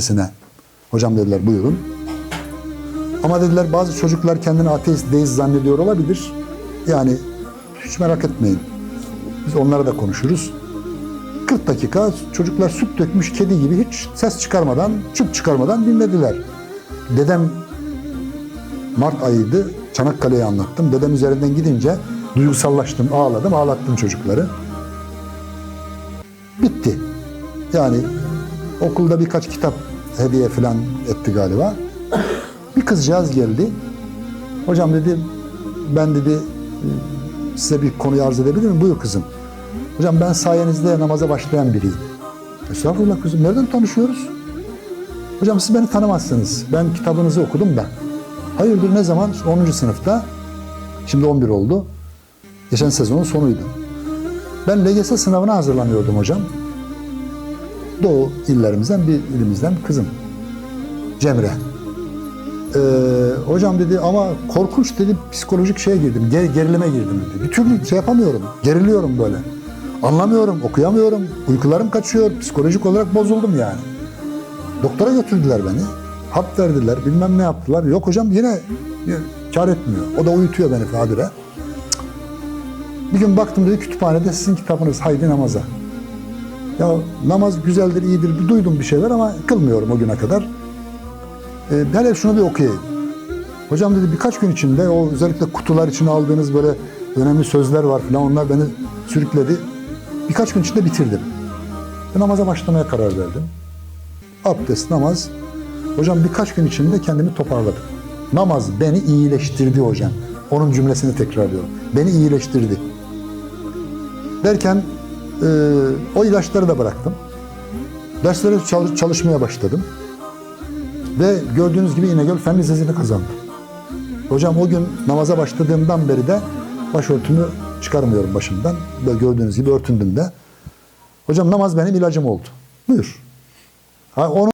sesine. Hocam dediler buyurun. Ama dediler bazı çocuklar kendini ateist, deist zannediyor olabilir. Yani hiç merak etmeyin. Biz onlara da konuşuruz. 40 dakika çocuklar süt dökmüş kedi gibi hiç ses çıkarmadan, çüp çıkarmadan dinlediler. Dedem Mart ayıydı. Çanakkale'yi anlattım. Dedem üzerinden gidince duygusallaştım, ağladım, ağlattım çocukları. Bitti. Yani okulda birkaç kitap hediye falan etti galiba. Bir kızcağız geldi. Hocam dedi ben dedi size bir konuyu arz edebilir miyim? Buyur kızım. Hocam ben sayenizde namaza başlayan biriyim. Estağfurullah kızım. Nereden tanışıyoruz? Hocam siz beni tanımazsınız. Ben kitabınızı okudum da. Hayırdır ne zaman? 10. sınıfta. Şimdi 11 oldu. Geçen sezonun sonuydu. Ben LGS sınavına hazırlanıyordum hocam. Doğu illerimizden bir ilimizden kızım. Cemre. Ee, hocam dedi ama korkunç dedi psikolojik şeye girdim. Ger- gerilime girdim dedi. Bir türlü şey yapamıyorum. Geriliyorum böyle. Anlamıyorum, okuyamıyorum. Uykularım kaçıyor. Psikolojik olarak bozuldum yani. Doktora götürdüler beni. Hap verdiler, bilmem ne yaptılar. Yok hocam yine kar etmiyor. O da uyutuyor beni Fadire. Bir gün baktım dedi kütüphanede sizin kitabınız Haydi Namaza. Ya namaz güzeldir, iyidir. Duydum bir şeyler ama kılmıyorum o güne kadar. Ee, hele şunu bir okuyayım. Hocam dedi birkaç gün içinde o özellikle kutular içine aldığınız böyle önemli sözler var falan onlar beni sürükledi. Birkaç gün içinde bitirdim. Ve namaza başlamaya karar verdim. Abdest, namaz. Hocam birkaç gün içinde kendimi toparladım. Namaz beni iyileştirdi hocam. Onun cümlesini tekrarlıyorum. Beni iyileştirdi. Derken e, o ilaçları da bıraktım. Derslere çalış- çalışmaya başladım. Ve gördüğünüz gibi İnegöl Fen Lisesi'ni kazandım. Hocam o gün namaza başladığımdan beri de başörtümü çıkarmıyorum başımdan. Böyle gördüğünüz gibi örtündüm de. Hocam namaz benim ilacım oldu. Buyur. Ha, onu